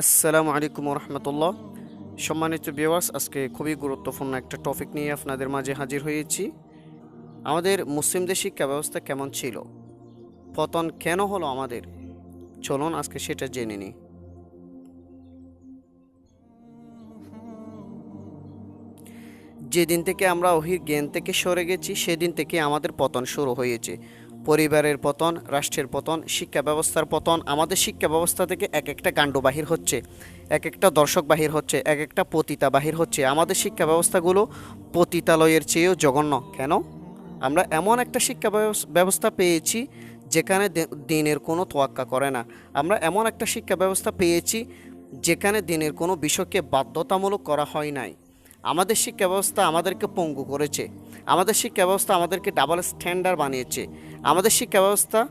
আসসালামু আলাইকুম রহমতুল্লাহ সম্মানিত ভিউয়ার্স আজকে খুবই গুরুত্বপূর্ণ একটা টপিক নিয়ে আপনাদের মাঝে হাজির হয়েছি। আমাদের মুসলিমদের শিক্ষা ব্যবস্থা কেমন ছিল? পতন কেন হলো আমাদের? চলুন আজকে সেটা জেনে নিই। যেদিন থেকে আমরা ওহির জ্ঞান থেকে সরে গেছি, সেদিন থেকে আমাদের পতন শুরু হয়েছে। পরিবারের পতন, রাষ্ট্রের পতন, শিক্ষা ব্যবস্থার পতন, আমাদের শিক্ষা ব্যবস্থা থেকে এক একটা কাণ্ড বাহির হচ্ছে, এক একটা দর্শক বাহির হচ্ছে, এক একটা পতিতা বাহির হচ্ছে। আমাদের শিক্ষা ব্যবস্থাগুলো পতিতালয়ের চেয়েও জঘন্য। কেন? আমরা এমন একটা শিক্ষা ব্যবস- ব্যবস্থা পেয়েছি যেখানে দিনের কোনো তোয়াক্কা করে না। আমরা এমন একটা শিক্ষা ব্যবস্থা পেয়েছি যেখানে দিনের কোনো বিষয়কে বাধ্যতামূলক করা হয় নাই। আমাদের শিক্ষা ব্যবস্থা আমাদেরকে পঙ্গু করেছে। আমাদের শিক্ষা ব্যবস্থা আমাদেরকে ডাবল স্ট্যান্ডার্ড বানিয়েছে। আমাদের শিক্ষা ব্যবস্থা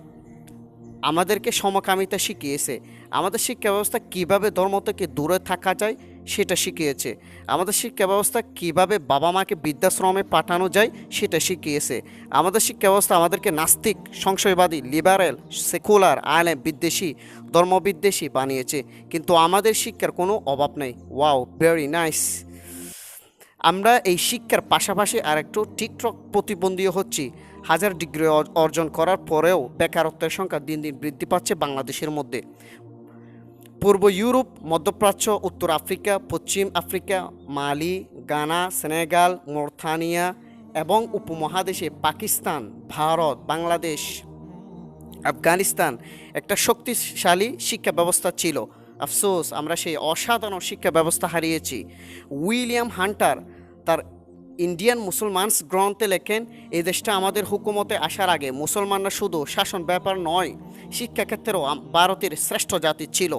আমাদেরকে সমকামিতা শিখিয়েছে। আমাদের শিক্ষা ব্যবস্থা কীভাবে ধর্ম থেকে দূরে থাকা যায়, সেটা শিখিয়েছে। আমাদের শিক্ষা ব্যবস্থা কীভাবে বাবা মাকে বৃদ্ধাশ্রমে পাঠানো যায়, সেটা শিখিয়েছে। আমাদের শিক্ষা ব্যবস্থা আমাদেরকে নাস্তিক, সংশয়বাদী লিবারেল সেকুলার আলেম, বিদ্বেষী, ধর্মবিদ্বেষী বানিয়েছে। কিন্তু আমাদের শিক্ষার কোনো অভাব নেই। ওয়াও ভেরি নাইস আমরা এই শিক্ষার পাশাপাশি আর একটু টিকটক প্রতিবন্ধীও হচ্ছি। হাজার ডিগ্রি অর্জন করার পরেও বেকারত্বের সংখ্যা দিন দিন বৃদ্ধি পাচ্ছে বাংলাদেশের মধ্যে। পূর্ব ইউরোপ, মধ্যপ্রাচ্য, উত্তর আফ্রিকা, পশ্চিম আফ্রিকা, মালি, গানা, সেনেগাল, মোরথানিয়া এবং উপমহাদেশে পাকিস্তান, ভারত, বাংলাদেশ, আফগানিস্তান একটা শক্তিশালী শিক্ষা ব্যবস্থা ছিল। আফসোস, আমরা সেই অসাধারণ শিক্ষা ব্যবস্থা হারিয়েছি। উইলিয়াম হান্টার তার ইন্ডিয়ান মুসলমানস গ্রন্থে লেখেন, এই দেশটা আমাদের হুকুমতে আসার আগে মুসলমানরা শুধু শাসন ব্যাপার নয়, শিক্ষাক্ষেত্রেও ভারতের শ্রেষ্ঠ জাতি ছিল।